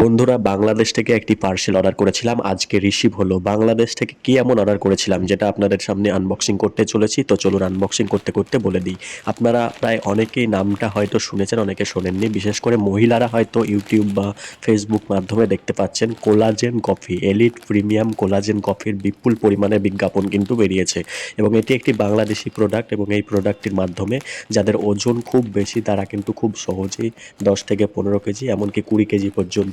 বন্ধুরা, বাংলাদেশ থেকে একটি পার্সেল অর্ডার করেছিলাম। আজকে রিসিভ হলো। বাংলাদেশ থেকে কি এমন অর্ডার করেছিলাম, যেটা আপনাদের সামনে আনবক্সিং করতে চলেছি? তো চলুন আনবক্সিং করতে করতে বলে দিই। আপনারা প্রায় অনেকেই নামটা হয়তো শুনেছেন, অনেকে শোনেননি। বিশেষ করে মহিলারা হয়তো ইউটিউব বা ফেসবুক মাধ্যমে দেখতে পাচ্ছেন collagen coffee elite premium collagen কফির বিপুল পরিমাণে বিজ্ঞাপন কিন্তু বেরিয়েছে। এবং এটি একটি বাংলাদেশি প্রোডাক্ট এবং এই প্রোডাক্টটির মাধ্যমে যাদের ওজন খুব বেশি, তারা কিন্তু খুব সহজেই দশ থেকে পনেরো কেজি, এমনকি কুড়ি কেজি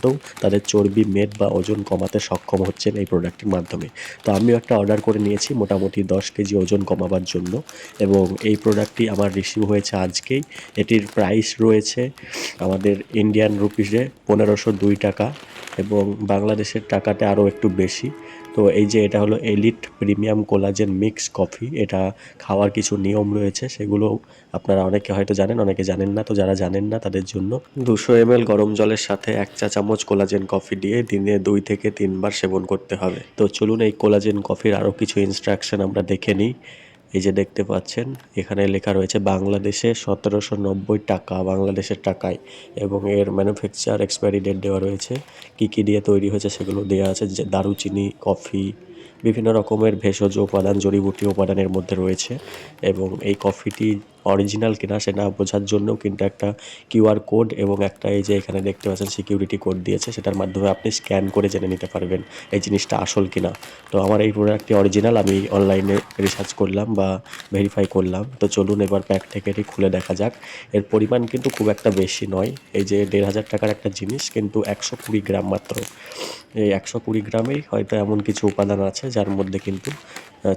পর্যন্তও তাদের চর্বি, মেদ বা ওজন কমাতে সক্ষম হচ্ছেন এই প্রোডাক্টটির মাধ্যমে। তো আমিও একটা অর্ডার করে নিয়েছি মোটামুটি দশ কেজি ওজন কমাবার জন্য এবং এই প্রোডাক্টটি আমার রিসিভ হয়েছে আজকেই। এটির প্রাইস রয়েছে আমাদের ইন্ডিয়ান রুপিসে পনেরোশো দুই টাকা এবং বাংলাদেশের টাকাতে আরও একটু বেশি। তো এই যে এটা হলো elite premium collagen mix coffee এটা খাওয়ার কিছু নিয়ম রয়েছে, সেগুলো আপনারা অনেকে হয়তো জানেন, অনেকে জানেন না, তো যারা জানেন না তাদের জন্য। দুশো এম গরম জলের সাথে এক চা চামচ কোলাজেন কফি দিয়ে দিনে দুই থেকে তিনবার সেবন করতে হবে। তো চলুন এই কোলাজেন কফির আরও কিছু ইনস্ট্রাকশন আমরা দেখে নিই। এই যে দেখতে পাচ্ছেন, এখানে লেখা রয়েছে বাংলাদেশে সতেরোশো নব্বই টাকা, বাংলাদেশের টাকায় এবং এর ম্যানুফ্যাকচার এক্সপায়ারি ডেট দেওয়া রয়েছে। কি কি দিয়ে তৈরি হয়েছে সেগুলো দেওয়া আছে, যে দারুচিনি, কফি, বিভিন্ন রকমের ভেষজ উপাদান, জড়িবুটি উপাদানের মধ্যে রয়েছে এবং এই কফিটি অরিজিনাল কিনা সেটা বোঝার জন্যও কিন্তু একটা কিউআর কোড এবং একটা এই যে এখানে দেখতে পাচ্ছেন সিকিউরিটি কোড দিয়েছে, সেটার মাধ্যমে আপনি স্ক্যান করে জেনে নিতে পারবেন এই জিনিসটা আসল কিনা। তো আমার এই প্রোডাক্টটি অরিজিনাল আমি অনলাইনে রিসার্চ করলাম বা ভেরিফাই করলাম। তো চলুন এবার প্যাক থেকে এটি খুলে দেখা যাক। এর পরিমাণ কিন্তু খুব একটা বেশি নয়, এই যে দেড় হাজার টাকার একটা জিনিস, কিন্তু একশো কুড়ি গ্রাম মাত্র। এই একশো কুড়ি গ্রামেই হয়তো এমন কিছু উপাদান আছে, যার মধ্যে কিন্তু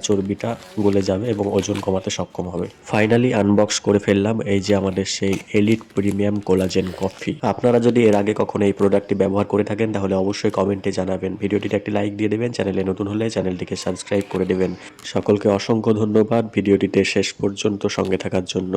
চর্বিটা গলে যাবে এবং ওজন কমাতে সক্ষম হবে। ফাইনালি আনবক্স করে ফেললাম এই যে আমাদের সেই এলিট প্রিমিয়াম কোলাজেন কফি আপনারা যদি এর আগে কখনো এই প্রোডাক্টটি ব্যবহার করে থাকেন, তাহলে অবশ্যই কমেন্টে জানাবেন। ভিডিওটিতে একটি লাইক দিয়ে দেবেন, চ্যানেলে নতুন হলে চ্যানেলটিকে সাবস্ক্রাইব করে দেবেন। সকলকে অসংখ্য ধন্যবাদ। ভিডিওটিতে শেষ পর্যন্ত সঙ্গে থাকার জন্য।